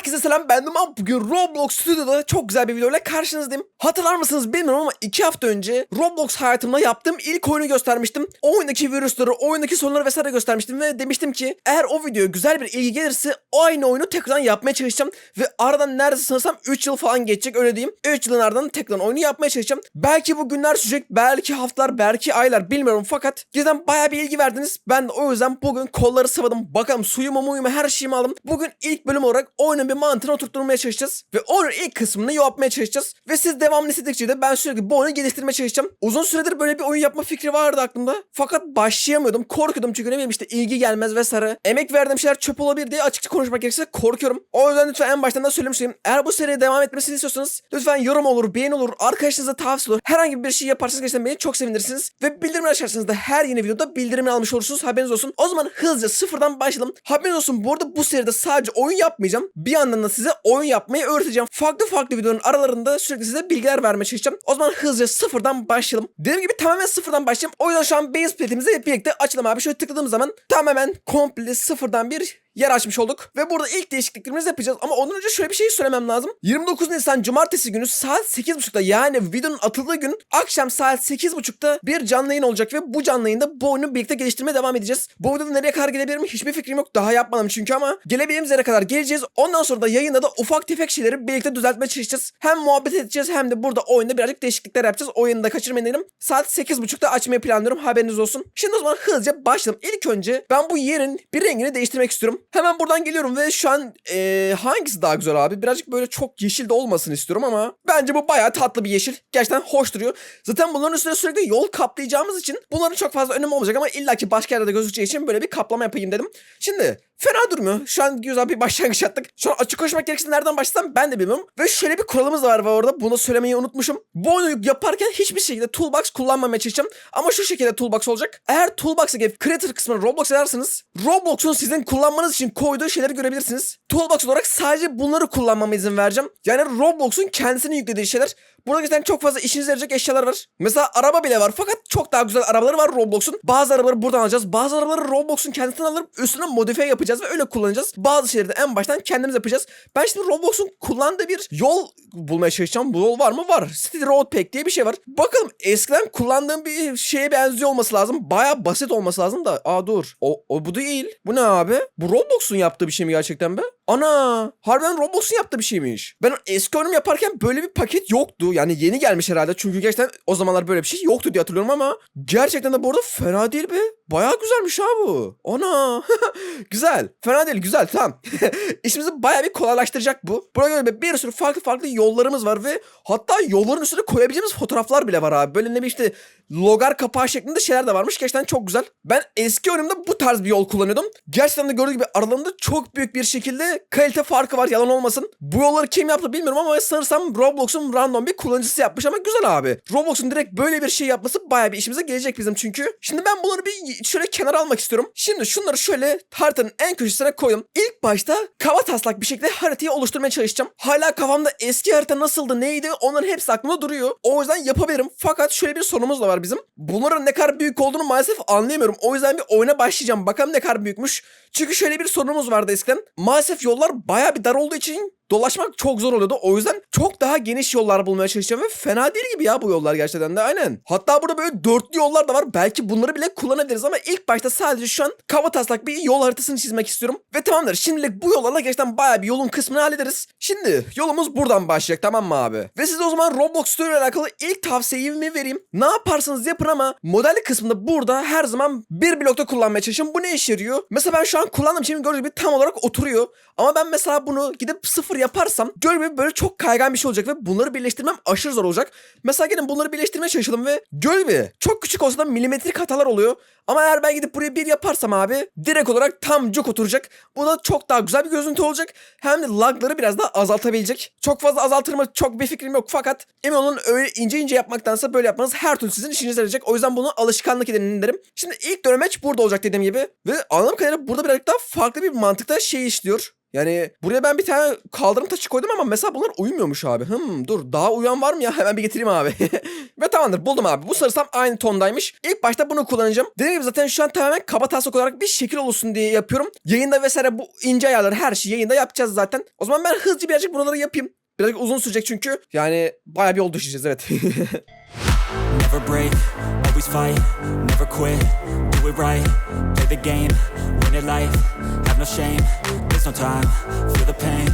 Herkese selam ben Duman. Bugün Roblox Studio'da çok güzel bir videoyla karşınızdayım. Hatırlar mısınız bilmiyorum ama 2 hafta önce Roblox hayatımda yaptığım ilk oyunu göstermiştim. Oyundaki virüsleri, oyundaki sorunları vesaire göstermiştim ve demiştim ki eğer o videoya güzel bir ilgi gelirse aynı oyunu tekrardan yapmaya çalışacağım. Ve aradan neredeyse sanırsam 3 yıl falan geçecek öyle diyeyim. 3 yılın ardından tekrardan oyunu yapmaya çalışacağım. Belki bu günler sürecek, belki haftalar, belki aylar bilmiyorum fakat cidden bayağı bir ilgi verdiniz. Ben de o yüzden bugün kolları sıvadım. Bakalım suyumu muyumu her şeyimi aldım. Bugün ilk bölüm olarak oyunun bir mantığını oturtturmaya çalışacağız. Ve oyunun ilk kısmını yapmaya çalışacağız. Ve siz devamını istedikçe de ben sürekli bu oyunu geliştirmeye çalışacağım. Uzun süredir böyle bir oyun yapma fikri vardı aklımda. Fakat başlayamıyordum. Korkuyordum çünkü ne bileyim işte ilgi gelmez vesaire. Emek verdiğim şeyler çöp olabilir diye açıkça konuşmak gerekirse korkuyorum. O yüzden lütfen en baştan da söylemiştim. Eğer bu seriye devam etmesini istiyorsanız lütfen yorum olur, beğeni olur, arkadaşınıza tavsiye olur. Herhangi bir şey yaparsanız gerçekten beni çok sevinirsiniz. Ve bildirimi açarsanız da her yeni videoda bildirimini almış olursunuz. Haberiniz olsun. O zaman hızlıca sıfırdan başlayalım. Haberiniz olsun. Bu arada bu seride sadece oyun yapmayacağım. Bir yandan da size oyun yapmayı öğreteceğim. Farklı farklı videonun aralarında sürekli size bilgiler vermeye çalışacağım. O zaman hızlıca sıfırdan başlayalım. Dediğim gibi tamamen sıfırdan başlayacağım. O yüzden şu an base plate'imizi birlikte açalım abi. Şöyle tıkladığım zaman tamamen komple sıfırdan bir yer açmış olduk. Ve burada ilk değişikliklerimizi yapacağız. Ama ondan önce şöyle bir şey söylemem lazım. 29 Nisan Cumartesi günü saat 8.30'da yani videonun atıldığı gün akşam saat 8.30'da bir canlı yayın olacak. Ve bu canlı yayında bu oyunu birlikte geliştirmeye devam edeceğiz. Bu videoda nereye kadar gelebilirim hiçbir fikrim yok. Daha yapmadım çünkü ama gelebildiğimiz yere kadar geleceğiz. Ondan sonra da yayında da ufak tefek şeyleri birlikte düzeltmeye çalışacağız. Hem muhabbet edeceğiz hem de burada oyunda birazcık değişiklikler yapacağız. Oyunu da kaçırmayın dedim. Saat 8.30'da açmayı planlıyorum haberiniz olsun. Şimdi o zaman hızlıca başlayalım. İlk önce ben bu yerin bir rengini değiştirmek istiyorum. Hemen buradan geliyorum ve şu an eee, hangisi daha güzel abi? Birazcık böyle çok yeşil de olmasını istiyorum ama bence bu bayağı tatlı bir yeşil. Gerçekten hoş duruyor. Zaten bunların üstüne sürekli yol kaplayacağımız için bunların çok fazla önemi olmayacak ama illaki başka yerde de gözükeceği için böyle bir kaplama yapayım dedim. Şimdi Fena durmuyor. Şu an güzel bir başlangıç yaptık. Şu an açık konuşmak gerekirse nereden başlasam ben de bilmiyorum. Ve şöyle bir kuralımız var var orada. Bunu söylemeyi unutmuşum. Bu oyunu yaparken hiçbir şekilde toolbox kullanmamaya çalışacağım. Ama şu şekilde toolbox olacak. Eğer toolbox'a gelip creator kısmına Roblox ederseniz Roblox'un sizin kullanmanız için koyduğu şeyleri görebilirsiniz. Toolbox olarak sadece bunları kullanmama izin vereceğim. Yani Roblox'un kendisini yüklediği şeyler. Burada gerçekten çok fazla işinize yarayacak eşyalar var. Mesela araba bile var fakat çok daha güzel arabaları var Roblox'un. Bazı arabaları buradan alacağız. Bazı arabaları Roblox'un kendisinden alıp üstüne modifiye yapacağız ve öyle kullanacağız. Bazı şeyleri de en baştan kendimiz yapacağız. Ben şimdi Roblox'un kullandığı bir yol bulmaya çalışacağım. Bu yol var mı? Var. City Road Pack diye bir şey var. Bakalım eskiden kullandığım bir şeye benziyor olması lazım. Baya basit olması lazım da. Aa dur. O, o bu değil. Bu ne abi? Bu Roblox'un yaptığı bir şey mi gerçekten be? Ana! Harbiden Roblox'un yaptığı bir şeymiş. Ben eski oyunum yaparken böyle bir paket yoktu. Yani yeni gelmiş herhalde. Çünkü gerçekten o zamanlar böyle bir şey yoktu diye hatırlıyorum ama gerçekten de bu arada fena değil be. Baya güzelmiş ha bu. Ana! güzel. Fena değil güzel tamam. İşimizi baya bir kolaylaştıracak bu. Buna göre bir sürü farklı farklı yollarımız var ve hatta yolların üstüne koyabileceğimiz fotoğraflar bile var abi. Böyle ne işte logar kapağı şeklinde şeyler de varmış. Gerçekten çok güzel. Ben eski oyunumda bu tarz bir yol kullanıyordum. Gerçekten de gördüğünüz gibi aralarında çok büyük bir şekilde kalite farkı var yalan olmasın. Bu yolları kim yaptı bilmiyorum ama sanırsam Roblox'un random bir kullanıcısı yapmış ama güzel abi. Roblox'un direkt böyle bir şey yapması baya bir işimize gelecek bizim çünkü. Şimdi ben bunları bir şöyle kenara almak istiyorum. Şimdi şunları şöyle haritanın en köşesine koyalım. İlk başta kaba taslak bir şekilde haritayı oluşturmaya çalışacağım. Hala kafamda eski harita nasıldı neydi onların hepsi aklımda duruyor. O yüzden yapabilirim. Fakat şöyle bir sorunumuz da var bizim. Bunların ne kadar büyük olduğunu maalesef anlayamıyorum. O yüzden bir oyuna başlayacağım. Bakalım ne kadar büyükmüş. Çünkü şöyle bir sorunumuz vardı eskiden. Maalesef yollar baya bir dar olduğu için dolaşmak çok zor oluyordu. O yüzden çok daha geniş yollar bulmaya çalışacağım ve fena değil gibi ya bu yollar gerçekten de aynen. Hatta burada böyle dörtlü yollar da var. Belki bunları bile kullanabiliriz ama ilk başta sadece şu an kaba taslak bir yol haritasını çizmek istiyorum. Ve tamamdır şimdilik bu yollarla gerçekten baya bir yolun kısmını hallederiz. Şimdi yolumuz buradan başlayacak tamam mı abi? Ve size o zaman Roblox Studio ile alakalı ilk tavsiyemi vereyim. Ne yaparsanız yapın ama model kısmında burada her zaman bir blokta kullanmaya çalışın. Bu ne işe yarıyor? Mesela ben şu an kullandığım için gördüğünüz gibi tam olarak oturuyor. Ama ben mesela bunu gidip sıfır yaparsam gibi böyle çok kaygan bir şey olacak ve bunları birleştirmem aşırı zor olacak. Mesela gelin bunları birleştirmeye çalışalım ve gibi çok küçük olsa da milimetrik hatalar oluyor. Ama eğer ben gidip buraya bir yaparsam abi direkt olarak tam cuk oturacak. Bu da çok daha güzel bir görüntü olacak. Hem de lagları biraz daha azaltabilecek. Çok fazla azaltır mı çok bir fikrim yok fakat emin olun öyle ince ince yapmaktansa böyle yapmanız her türlü sizin işinize yarayacak. O yüzden bunu alışkanlık edinin derim. Şimdi ilk dönemeç burada olacak dediğim gibi. Ve anladığım kadarıyla burada birazcık daha farklı bir mantıkta şey işliyor. Yani buraya ben bir tane kaldırım taşı koydum ama mesela bunlar uyumuyormuş abi. Hım dur daha uyan var mı ya? Hemen bir getireyim abi. Ve tamamdır buldum abi. Bu sarısam aynı tondaymış. İlk başta bunu kullanacağım. Dediğim gibi zaten şu an tamamen kaba taslak olarak bir şekil olsun diye yapıyorum. Yayında vesaire bu ince ayarları her şeyi yayında yapacağız zaten. O zaman ben hızlıca birazcık buraları yapayım. Birazcık uzun sürecek çünkü. Yani bayağı bir yol düşeceğiz evet. Never break, always fight, never quit, do it right, play the game, win it life, have no shame, there's no time, feel the pain,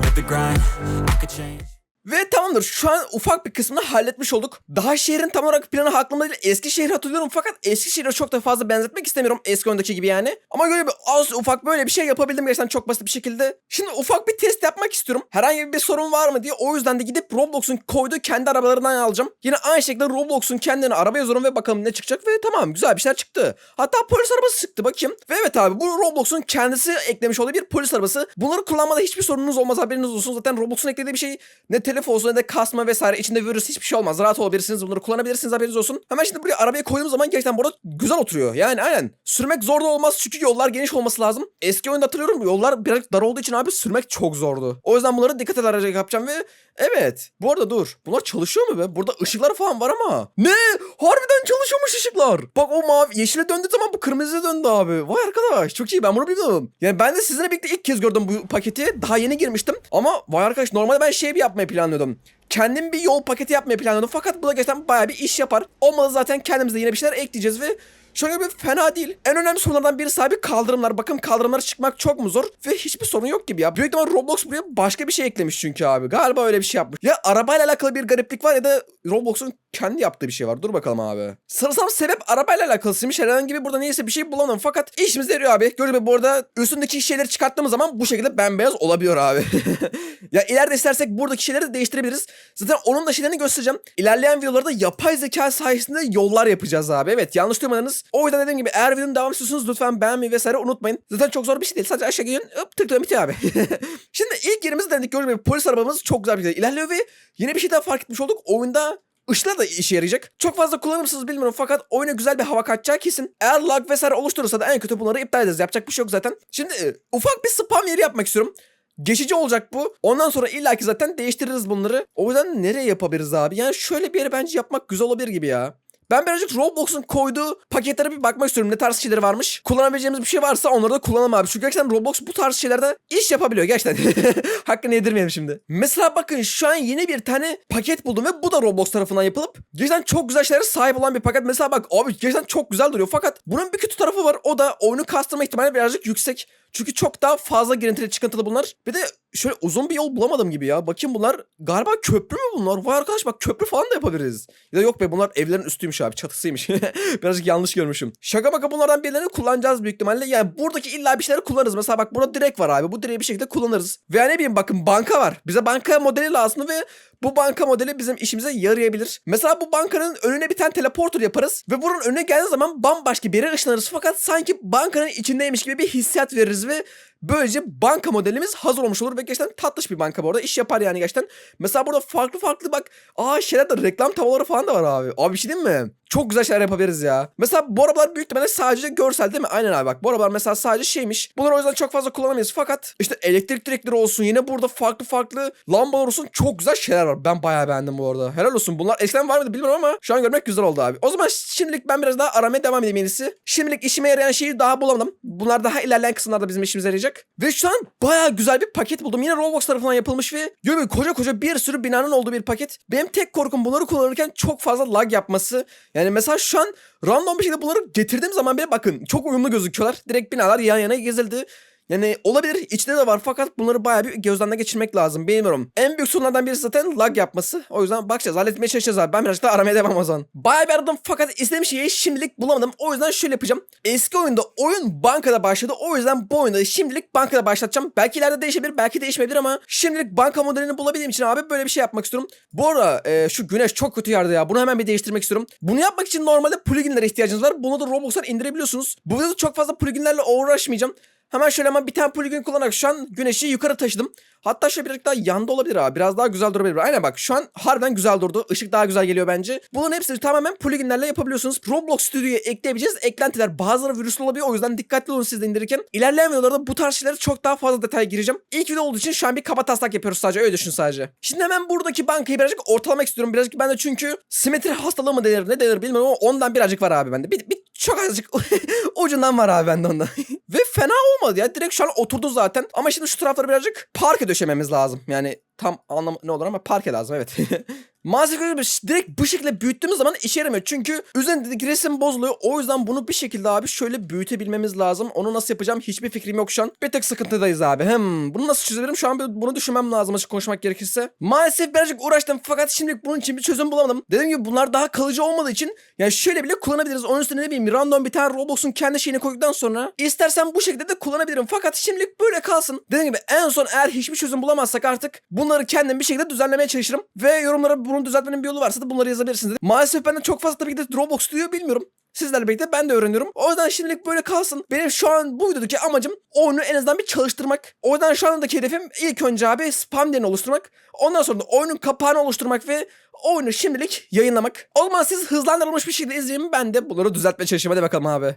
live the grind, I could change. Ve tamamdır şu an ufak bir kısmını halletmiş olduk. Daha şehrin tam olarak planı aklımda değil. Eskişehir'i hatırlıyorum fakat Eskişehir'e çok da fazla benzetmek istemiyorum eski oyundaki gibi yani. Ama böyle bir az ufak böyle bir şey yapabildim gerçekten çok basit bir şekilde. Şimdi ufak bir test yapmak istiyorum. Herhangi bir sorun var mı diye o yüzden de gidip Roblox'un koyduğu kendi arabalarından alacağım. Yine aynı şekilde Roblox'un kendine araba yazıyorum ve bakalım ne çıkacak ve tamam güzel bir şeyler çıktı. Hatta polis arabası çıktı bakayım. Ve evet abi bu Roblox'un kendisi eklemiş olduğu bir polis arabası. Bunları kullanmada hiçbir sorununuz olmaz haberiniz olsun. Zaten Roblox'un eklediği bir şey ne telef olsun ne de kasma vesaire içinde virüs hiçbir şey olmaz. Rahat olabilirsiniz bunları kullanabilirsiniz haberiniz olsun. Hemen şimdi buraya arabaya koyduğum zaman gerçekten burada güzel oturuyor. Yani aynen. Sürmek zor da olmaz çünkü yollar geniş olması lazım. Eski oyunda hatırlıyorum yollar biraz dar olduğu için abi sürmek çok zordu. O yüzden bunları dikkat ederek yapacağım ve evet. Bu arada dur. Bunlar çalışıyor mu be? Burada ışıklar falan var ama. Ne? Harbiden çalışıyormuş ışıklar. Bak o mavi yeşile döndü zaman bu kırmızıya döndü abi. Vay arkadaş çok iyi ben bunu bilmiyordum. Yani ben de sizinle birlikte ilk kez gördüm bu paketi. Daha yeni girmiştim. Ama vay arkadaş normalde ben şey bir yapmayı planlıyordum. Kendim bir yol paketi yapmayı planlıyordum. Fakat bu da gerçekten bayağı bir iş yapar. Olmadı zaten kendimize yine bir şeyler ekleyeceğiz ve Şöyle bir fena değil. En önemli sorunlardan birisi abi kaldırımlar. Bakın kaldırımlara çıkmak çok mu zor? Ve hiçbir sorun yok gibi ya. Büyük ihtimal Roblox buraya başka bir şey eklemiş çünkü abi. Galiba öyle bir şey yapmış. Ya arabayla alakalı bir gariplik var ya da Roblox'un kendi yaptığı bir şey var. Dur bakalım abi. Sanırsam sebep arabayla alakalısıymış. Herhangi gibi burada neyse bir şey bulamadım. Fakat işimize yarıyor abi. Gördüğünüz gibi bu arada üstündeki şeyleri çıkarttığımız zaman bu şekilde bembeyaz olabiliyor abi. ya ileride istersek buradaki şeyleri de değiştirebiliriz. Zaten onun da şeylerini göstereceğim. İlerleyen videolarda yapay zeka sayesinde yollar yapacağız abi. Evet yanlış duymadınız. O yüzden dediğim gibi eğer videonun devam istiyorsanız lütfen beğenmeyi vesaire unutmayın. Zaten çok zor bir şey değil. Sadece aşağı gidiyorsun hop tıklayın bitiyor abi. Şimdi ilk yerimizi denedik gördüğünüz gibi polis arabamız çok güzel bir şekilde ilerliyor ve yeni bir şey daha fark etmiş olduk. Oyunda Işıklar da işe yarayacak. Çok fazla kullanır mısınız bilmiyorum fakat oyuna güzel bir hava katacağı kesin. Eğer lag vesaire oluşturursa da en kötü bunları iptal ederiz. Yapacak bir şey yok zaten. Şimdi e, ufak bir spam yeri yapmak istiyorum. Geçici olacak bu. Ondan sonra illaki zaten değiştiririz bunları. O yüzden nereye yapabiliriz abi? Yani şöyle bir yere bence yapmak güzel olabilir gibi ya. Ben birazcık Roblox'un koyduğu paketlere bir bakmak istiyorum. Ne tarz şeyleri varmış. Kullanabileceğimiz bir şey varsa onları da kullanalım abi. Çünkü gerçekten Roblox bu tarz şeylerde iş yapabiliyor gerçekten. Hakkını yedirmeyelim şimdi. Mesela bakın şu an yeni bir tane paket buldum ve bu da Roblox tarafından yapılıp gerçekten çok güzel şeylere sahip olan bir paket. Mesela bak abi gerçekten çok güzel duruyor. Fakat bunun bir kötü tarafı var. O da oyunu kastırma ihtimali birazcık yüksek. Çünkü çok daha fazla girintili çıkıntılı bunlar. Bir de şöyle uzun bir yol bulamadım gibi ya. Bakayım bunlar galiba köprü mü bunlar? Vay arkadaş bak köprü falan da yapabiliriz. Ya da yok be bunlar evlerin üstüymüş abi çatısıymış. Birazcık yanlış görmüşüm. Şaka maka bunlardan birilerini kullanacağız büyük ihtimalle. Yani buradaki illa bir şeyleri kullanırız. Mesela bak burada direk var abi. Bu direği bir şekilde kullanırız. Veya ne bileyim bakın banka var. Bize banka modeli lazım ve bu banka modeli bizim işimize yarayabilir. Mesela bu bankanın önüne bir tane teleporter yaparız ve bunun önüne geldiği zaman bambaşka bir yere ışınlarız fakat sanki bankanın içindeymiş gibi bir hissiyat veririz ve böylece banka modelimiz hazır olmuş olur ve gerçekten tatlış bir banka bu arada iş yapar yani gerçekten. Mesela burada farklı farklı bak aa şeyler de reklam tabloları falan da var abi. Abi bir şey değil mi? Çok güzel şeyler yapabiliriz ya. Mesela bu arabalar büyük ihtimalle sadece görsel değil mi? Aynen abi bak bu arabalar mesela sadece şeymiş. Bunları o yüzden çok fazla kullanamayız. Fakat işte elektrik direkleri olsun yine burada farklı farklı lambalar olsun çok güzel şeyler var. Ben bayağı beğendim bu arada. Helal olsun. Bunlar eskiden var mıydı bilmiyorum ama şu an görmek güzel oldu abi. O zaman şimdilik ben biraz daha aramaya devam edeyim en iyisi. Şimdilik işime yarayan şeyi daha bulamadım. Bunlar daha ilerleyen kısımlarda bizim işimize yarayacak. Ve şu an bayağı güzel bir paket buldum. Yine Roblox tarafından yapılmış ve böyle koca koca bir sürü binanın olduğu bir paket. Benim tek korkum bunları kullanırken çok fazla lag yapması. Yani mesela şu an random bir şekilde bunları getirdiğim zaman bile bakın çok uyumlu gözüküyorlar. Direkt binalar yan yana gezildi. Yani olabilir içinde de var fakat bunları bayağı bir gözden geçirmek lazım bilmiyorum. En büyük sorunlardan birisi zaten lag yapması. O yüzden bakacağız halletmeye çalışacağız abi. Ben birazcık daha aramaya devam o zaman. Bayağı bir aradım fakat istediğim şeyi şimdilik bulamadım. O yüzden şöyle yapacağım. Eski oyunda oyun bankada başladı. O yüzden bu oyunda şimdilik bankada başlatacağım. Belki ileride değişebilir belki değişmeyebilir ama şimdilik banka modelini bulabildiğim için abi böyle bir şey yapmak istiyorum. Bu arada e, şu güneş çok kötü yerde ya. Bunu hemen bir değiştirmek istiyorum. Bunu yapmak için normalde pluginlere ihtiyacınız var. Bunu da Roblox'tan indirebiliyorsunuz. Bu videoda çok fazla pluginlerle uğraşmayacağım. Hemen şöyle hemen bir tane plugin kullanarak şu an güneşi yukarı taşıdım. Hatta şöyle birazcık daha yanda olabilir abi. Biraz daha güzel durabilir. Aynen bak şu an harbiden güzel durdu. Işık daha güzel geliyor bence. Bunların hepsini tamamen pluginlerle yapabiliyorsunuz. Roblox Studio'ya ekleyebileceğiz. Eklentiler bazıları virüslü olabiliyor. O yüzden dikkatli olun siz de indirirken. İlerleyen videolarda bu tarz şeylere çok daha fazla detay gireceğim. İlk video olduğu için şu an bir kaba taslak yapıyoruz sadece. Öyle düşün sadece. Şimdi hemen buradaki bankayı birazcık ortalamak istiyorum. Birazcık ben de çünkü simetri hastalığı mı denir ne denir bilmiyorum ama ondan birazcık var abi bende. Bir, bir çok azıcık ucundan var abi bende ondan. Ve fena olmadı ya. Direkt şu an oturdu zaten. Ama şimdi şu tarafları birazcık parke döşememiz lazım. Yani tam anlam ne olur ama parke lazım evet. Maalesef bir- direkt bu şekilde büyüttüğümüz zaman işe yaramıyor. Çünkü üzerindeki resim bozuluyor. O yüzden bunu bir şekilde abi şöyle büyütebilmemiz lazım. Onu nasıl yapacağım hiçbir fikrim yok şu an. Bir tek sıkıntıdayız abi. Hem bunu nasıl çözebilirim şu an bunu düşünmem lazım açık konuşmak gerekirse. Maalesef birazcık uğraştım fakat şimdilik bunun için bir çözüm bulamadım. Dediğim gibi bunlar daha kalıcı olmadığı için yani şöyle bile kullanabiliriz. Onun üstüne ne bileyim random bir tane Roblox'un kendi şeyini koyduktan sonra istersen bu şekilde de kullanabilirim. Fakat şimdilik böyle kalsın. Dediğim gibi en son eğer hiçbir çözüm bulamazsak artık bunları kendim bir şekilde düzenlemeye çalışırım. Ve yorumlara bunu düzeltmenin bir yolu varsa da bunları yazabilirsiniz. dedim. Maalesef ben de çok fazla tabii ki de Roblox Studio bilmiyorum. Sizlerle birlikte ben de öğreniyorum. O yüzden şimdilik böyle kalsın. Benim şu an bu videodaki amacım oyunu en azından bir çalıştırmak. O yüzden şu andaki hedefim ilk önce abi spam değerini oluşturmak. Ondan sonra da oyunun kapağını oluşturmak ve oyunu şimdilik yayınlamak. O zaman siz hızlandırılmış bir şekilde izleyin. Ben de bunları düzeltmeye çalışayım. Hadi bakalım abi.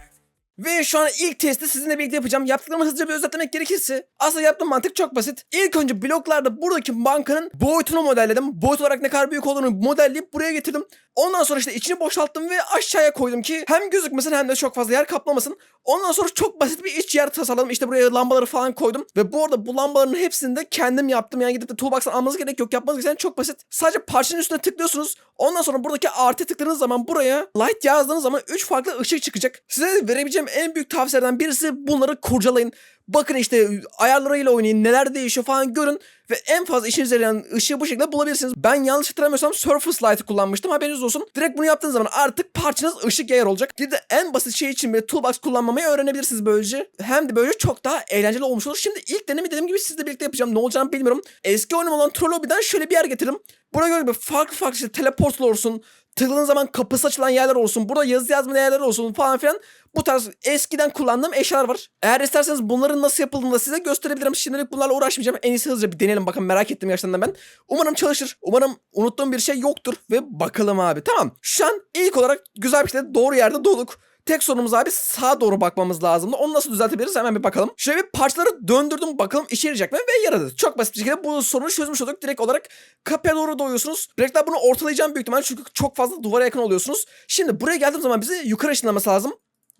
Ve şu an ilk testi sizinle birlikte yapacağım. Yaptıklarımı hızlıca bir özetlemek gerekirse aslında yaptığım mantık çok basit. İlk önce bloklarda buradaki bankanın boyutunu modelledim. Boyut olarak ne kadar büyük olduğunu modelleyip buraya getirdim. Ondan sonra işte içini boşalttım ve aşağıya koydum ki hem gözükmesin hem de çok fazla yer kaplamasın. Ondan sonra çok basit bir iç yer tasarladım. İşte buraya lambaları falan koydum. Ve bu arada bu lambaların hepsini de kendim yaptım. Yani gidip de toolbox'tan almanız gerek yok. Yapmanız gereken çok basit. Sadece parçanın üstüne tıklıyorsunuz. Ondan sonra buradaki artı tıkladığınız zaman buraya light yazdığınız zaman 3 farklı ışık çıkacak. Size verebileceğim en büyük tavsiyelerden birisi bunları kurcalayın. Bakın işte ayarlarıyla oynayın neler değişiyor falan görün ve en fazla işinize yarayan ışığı bu şekilde bulabilirsiniz. Ben yanlış hatırlamıyorsam Surface Light'ı kullanmıştım haberiniz olsun. Direkt bunu yaptığınız zaman artık parçanız ışık yayar olacak. Bir de en basit şey için bile Toolbox kullanmamayı öğrenebilirsiniz böylece. Hem de böylece çok daha eğlenceli olmuş olur. Şimdi ilk denemi dediğim gibi sizle birlikte yapacağım. Ne olacağını bilmiyorum. Eski oyunum olan Trolloby'den şöyle bir yer getirdim. Buraya göre bir farklı farklı işte teleportlar olsun. Tıkladığın zaman kapısı açılan yerler olsun. Burada yazı yazma yerler olsun falan filan. Bu tarz eskiden kullandığım eşyalar var. Eğer isterseniz bunların nasıl yapıldığını da size gösterebilirim. Şimdilik bunlarla uğraşmayacağım. En iyisi hızlıca bir deneyelim bakın merak ettim gerçekten ben. Umarım çalışır. Umarım unuttuğum bir şey yoktur. Ve bakalım abi. Tamam. Şu an ilk olarak güzel bir şekilde doğru yerde dolduk. Tek sorunumuz abi sağa doğru bakmamız lazımdı. Onu nasıl düzeltebiliriz hemen bir bakalım. Şöyle bir parçaları döndürdüm bakalım işe yarayacak mı ve yaradı. Çok basit bir şekilde bu sorunu çözmüş olduk. Direkt olarak kapıya doğru doyuyorsunuz. Direkt daha bunu ortalayacağım büyük ihtimal çünkü çok fazla duvara yakın oluyorsunuz. Şimdi buraya geldiğim zaman bizi yukarı ışınlaması lazım.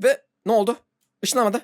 Ve ne oldu? Işınlamadı.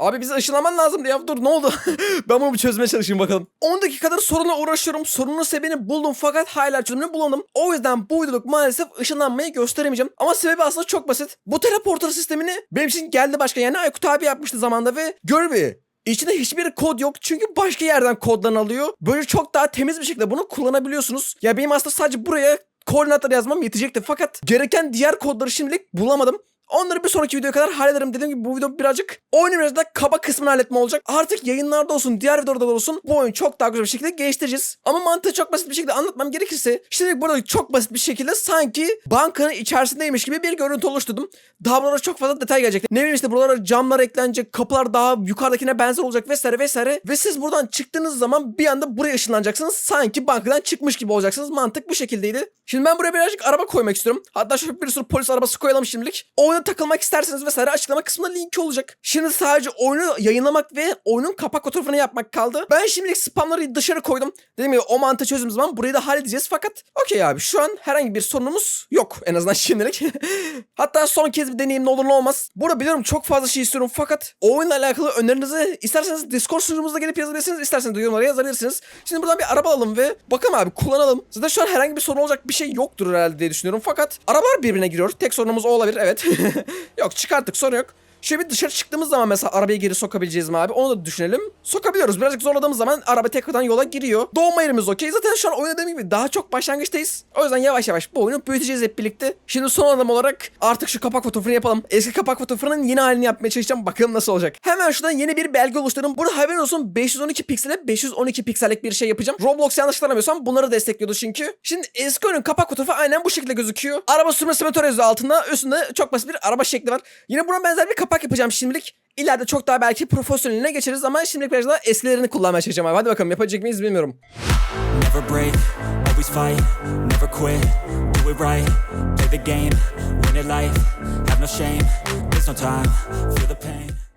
Abi bizi ışınlaman lazım ya dur ne oldu? ben bunu bir çözmeye çalışayım bakalım. 10 dakikadır sorunla uğraşıyorum. Sorunun sebebini buldum fakat hala çözümünü bulamadım. O yüzden bu videoluk maalesef ışınlanmayı gösteremeyeceğim. Ama sebebi aslında çok basit. Bu teleporter sistemini benim için geldi başka yani Aykut abi yapmıştı zamanda ve gör bir. İçinde hiçbir kod yok çünkü başka yerden koddan alıyor. Böyle çok daha temiz bir şekilde bunu kullanabiliyorsunuz. Ya benim aslında sadece buraya koordinatları yazmam yetecekti fakat gereken diğer kodları şimdilik bulamadım. Onları bir sonraki videoya kadar hallederim. Dediğim gibi bu video birazcık biraz da kaba kısmını halletme olacak. Artık yayınlarda olsun, diğer videolarda da olsun bu oyunu çok daha güzel bir şekilde geliştireceğiz. Ama mantığı çok basit bir şekilde anlatmam gerekirse şimdilik burada çok basit bir şekilde sanki bankanın içerisindeymiş gibi bir görüntü oluşturdum. Daha buralara çok fazla detay gelecek. Ne bileyim işte buralara camlar eklenecek, kapılar daha yukarıdakine benzer olacak vesaire vesaire. Ve siz buradan çıktığınız zaman bir anda buraya ışınlanacaksınız. Sanki bankadan çıkmış gibi olacaksınız. Mantık bu şekildeydi. Şimdi ben buraya birazcık araba koymak istiyorum. Hatta şöyle bir sürü polis arabası koyalım şimdilik. Oyuna takılmak isterseniz vesaire açıklama kısmında linki olacak. Şimdi sadece oyunu yayınlamak ve oyunun kapak fotoğrafını yapmak kaldı. Ben şimdilik spamları dışarı koydum. Dediğim gibi o mantığı çözdüğüm zaman burayı da halledeceğiz. Fakat okey abi şu an herhangi bir sorunumuz yok en azından şimdilik. Hatta son kez bir deneyim ne olur ne olmaz. Burada biliyorum çok fazla şey istiyorum fakat oyunla alakalı önerinizi isterseniz Discord sunucumuzda gelip yazabilirsiniz. isterseniz de yorumlara yazabilirsiniz. Şimdi buradan bir araba alalım ve bakalım abi kullanalım. Zaten şu an herhangi bir sorun olacak bir şey yoktur herhalde diye düşünüyorum. Fakat arabalar birbirine giriyor. Tek sorunumuz o olabilir evet. yok çıkarttık sorun yok. Şöyle bir dışarı çıktığımız zaman mesela arabayı geri sokabileceğiz mi abi? Onu da düşünelim. Sokabiliyoruz. Birazcık zorladığımız zaman araba tekrardan yola giriyor. Doğma yerimiz okey. Zaten şu an oynadığım gibi daha çok başlangıçtayız. O yüzden yavaş yavaş bu oyunu büyüteceğiz hep birlikte. Şimdi son adam olarak artık şu kapak fotoğrafını yapalım. Eski kapak fotoğrafının yeni halini yapmaya çalışacağım. Bakalım nasıl olacak. Hemen şuradan yeni bir belge oluşturalım. Burada haberin olsun 512 piksele 512 piksellik bir şey yapacağım. Roblox yanlış hatırlamıyorsam bunları destekliyordu çünkü. Şimdi eski oyunun kapak fotoğrafı aynen bu şekilde gözüküyor. Araba sürme simülatörü altında. Üstünde çok basit bir araba şekli var. Yine buna benzer bir kapak yapacağım şimdilik. İleride çok daha belki profesyoneline geçeriz ama şimdilik biraz daha eskilerini kullanmaya çalışacağım abi. Hadi bakalım yapacak mıyız bilmiyorum. Never break, always fight, never quit, do it right, play the game, win it life, have no shame, there's no time, feel the pain.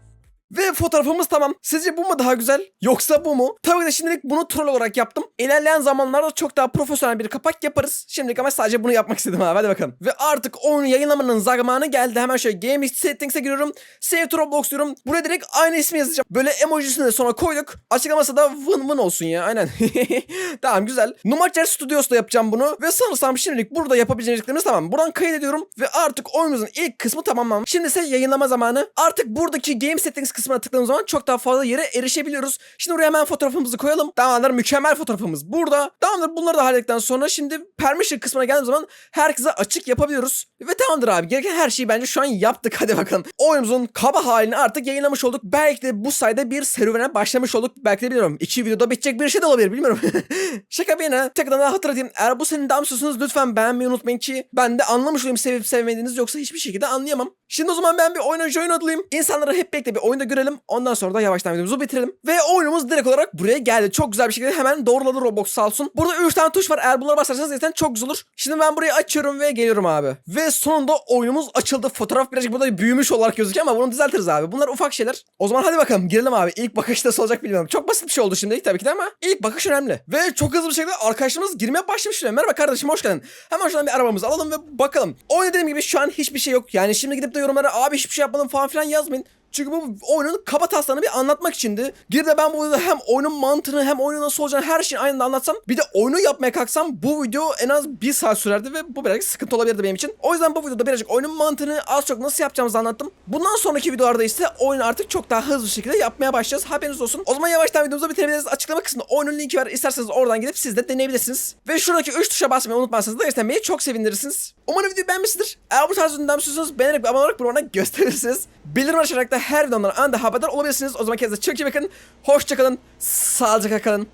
Ve fotoğrafımız tamam. Sizce bu mu daha güzel yoksa bu mu? Tabii de şimdilik bunu troll olarak yaptım. İlerleyen zamanlarda çok daha profesyonel bir kapak yaparız. Şimdilik ama sadece bunu yapmak istedim abi hadi bakalım. Ve artık oyunu yayınlamanın zamanı geldi. Hemen şöyle Game Settings'e giriyorum. Save to Roblox diyorum. Buraya direkt aynı ismi yazacağım. Böyle emojisini de sonra koyduk. Açıklaması da vın vın olsun ya aynen. tamam güzel. Numacer Studios'ta yapacağım bunu. Ve sanırsam şimdilik burada yapabileceğimiz tamam. Buradan kaydediyorum. Ve artık oyunumuzun ilk kısmı tamamlanmış. Şimdi ise yayınlama zamanı. Artık buradaki Game Settings kısmına tıkladığımız zaman çok daha fazla yere erişebiliyoruz. Şimdi buraya hemen fotoğrafımızı koyalım. Tamamdır mükemmel fotoğrafımız burada. Tamamdır bunları da hallettikten sonra şimdi permission kısmına geldiğimiz zaman herkese açık yapabiliyoruz. Ve tamamdır abi gereken her şeyi bence şu an yaptık. Hadi bakalım. Oyunumuzun kaba halini artık yayınlamış olduk. Belki de bu sayede bir serüvene başlamış olduk. Belki de bilmiyorum. İki videoda bitecek bir şey de olabilir bilmiyorum. Şaka bir yana tekrardan daha hatırlatayım. Eğer bu senin devam istiyorsanız lütfen beğenmeyi unutmayın ki ben de anlamış olayım sevip sevmediğiniz yoksa hiçbir şekilde anlayamam. Şimdi o zaman ben bir oyun önce oyun alayım. İnsanları hep birlikte bir oyunda görelim. Ondan sonra da yavaştan videomuzu bitirelim. Ve oyunumuz direkt olarak buraya geldi. Çok güzel bir şekilde hemen doğruladı Roblox sağ olsun. Burada 3 tane tuş var. Eğer bunlara basarsanız zaten çok güzel olur. Şimdi ben burayı açıyorum ve geliyorum abi. Ve sonunda oyunumuz açıldı. Fotoğraf birazcık burada büyümüş olarak gözüküyor ama bunu düzeltiriz abi. Bunlar ufak şeyler. O zaman hadi bakalım girelim abi. İlk bakış nasıl olacak bilmiyorum. Çok basit bir şey oldu şimdi tabii ki de ama ilk bakış önemli. Ve çok hızlı bir şekilde arkadaşlarımız girmeye başlamış bile. Merhaba kardeşim hoş geldin. Hemen şuradan bir arabamızı alalım ve bakalım. Oyun dediğim gibi şu an hiçbir şey yok. Yani şimdi gidip de yorumlara abi hiçbir şey yapmadım falan filan yazmayın. Çünkü bu oyunun kaba taslağını bir anlatmak içindi. Girip de ben bu videoda hem oyunun mantığını hem oyunun nasıl olacağını her şeyi aynı anda anlatsam. Bir de oyunu yapmaya kalksam bu video en az bir saat sürerdi ve bu birazcık sıkıntı olabilirdi benim için. O yüzden bu videoda birazcık oyunun mantığını az çok nasıl yapacağımızı anlattım. Bundan sonraki videolarda ise oyunu artık çok daha hızlı şekilde yapmaya başlayacağız. Haberiniz olsun. O zaman yavaştan videomuzu bitirebiliriz. Açıklama kısmında oyunun linki var. İsterseniz oradan gidip siz de deneyebilirsiniz. Ve şuradaki 3 tuşa basmayı unutmazsanız da istemeyi çok sevindirirsiniz. Umarım videoyu beğenmişsinizdir. Eğer bu tarz üründen istiyorsanız beğenerek ve abone olarak bana gösterirsiniz. Bildirim açarak da her videodan anda haberdar olabilirsiniz. O zaman kendinize çok iyi bakın. Hoşçakalın. Sağlıcakla kalın.